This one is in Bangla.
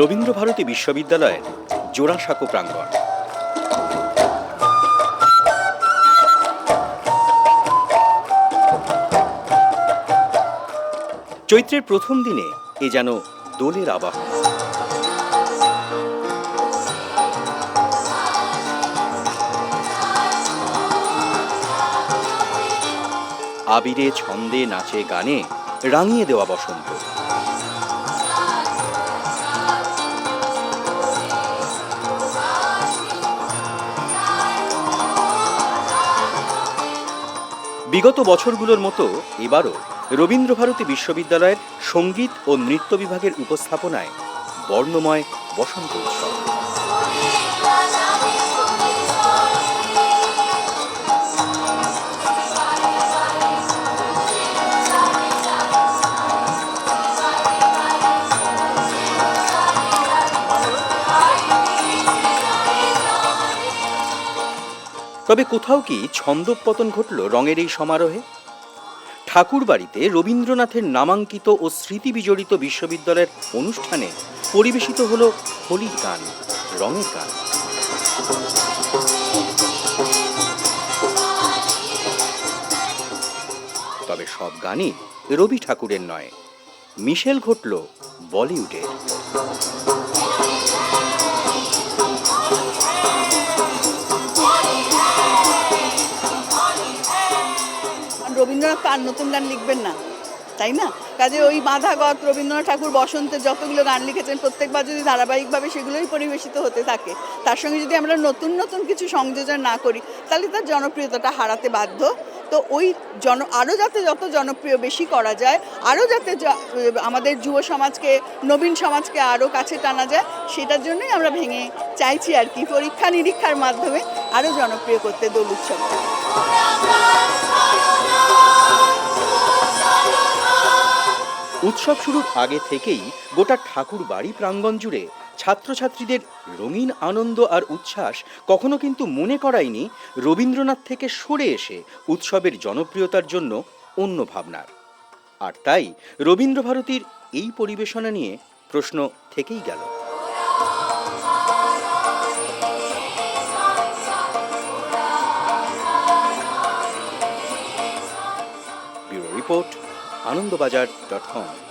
রবীন্দ্রভারতী বিশ্ববিদ্যালয়ের জোড়াসাঁকো প্রাঙ্গণ। চৈত্রের প্রথম দিনে এ যেন দোলের আবাহন আবিরে ছন্দে নাচে গানে রাঙিয়ে দেওয়া বসন্ত। বিগত বছরগুলোর মতো এবারও রবীন্দ্রভারতী বিশ্ববিদ্যালয়ের সংগীত ও নৃত্য বিভাগের উপস্থাপনায় বর্ণময় বসন্ত উৎসব। তবে কোথাও কি ছন্দপতন ঘটল রঙের এই সমারোহে? ঠাকুর বাড়িতে রবীন্দ্রনাথের নামাঙ্কিত ও স্মৃতি বিজড়িত বিশ্ববিদ্যালয়ের অনুষ্ঠানে পরিবেশিত হল হোলির গান, রঙের গান। তবে সব গানই রবি ঠাকুরের নয়, মিশেল ঘটল বলিউডের। রবীন্দ্রনাথ তো আর নতুন গান লিখবেন না, তাই না? কাজে ওই বাঁধাগত রবীন্দ্রনাথ ঠাকুর, বসন্তে যতগুলো গান লিখেছেন, প্রত্যেকবার যদি ধারাবাহিকভাবে সেগুলোই পরিবেশিত হতে থাকে, তার সঙ্গে যদি আমরা নতুন নতুন কিছু সংযোজন না করি, তাহলে তার জনপ্রিয়তাটা হারাতে বাধ্য। তো ওই জন আরও যাতে যত জনপ্রিয় বেশি করা যায় আরও যাতে আমাদের যুব সমাজকে, নবীন সমাজকে আরও কাছে টানা যায়, সেটার জন্যই আমরা ভেঙে চাইছি আর কি। পরীক্ষা নিরীক্ষার মাধ্যমে আরও জনপ্রিয় করতে দোল উৎসবকে উৎসব শুরুর আগে থেকেই গোটা ঠাকুর বাড়ি প্রাঙ্গণ জুড়ে ছাত্রছাত্রীদের রঙিন আনন্দ আর উচ্ছ্বাস কখনো কিন্তু মনে করায়নি রবীন্দ্রনাথ থেকে সরে এসে উৎসবের জনপ্রিয়তার জন্য অন্য ভাবনার। আর তাই রবীন্দ্রভারতীর এই পরিবেশনা নিয়ে প্রশ্ন থেকেই গেল। Report Anandabazar dot com.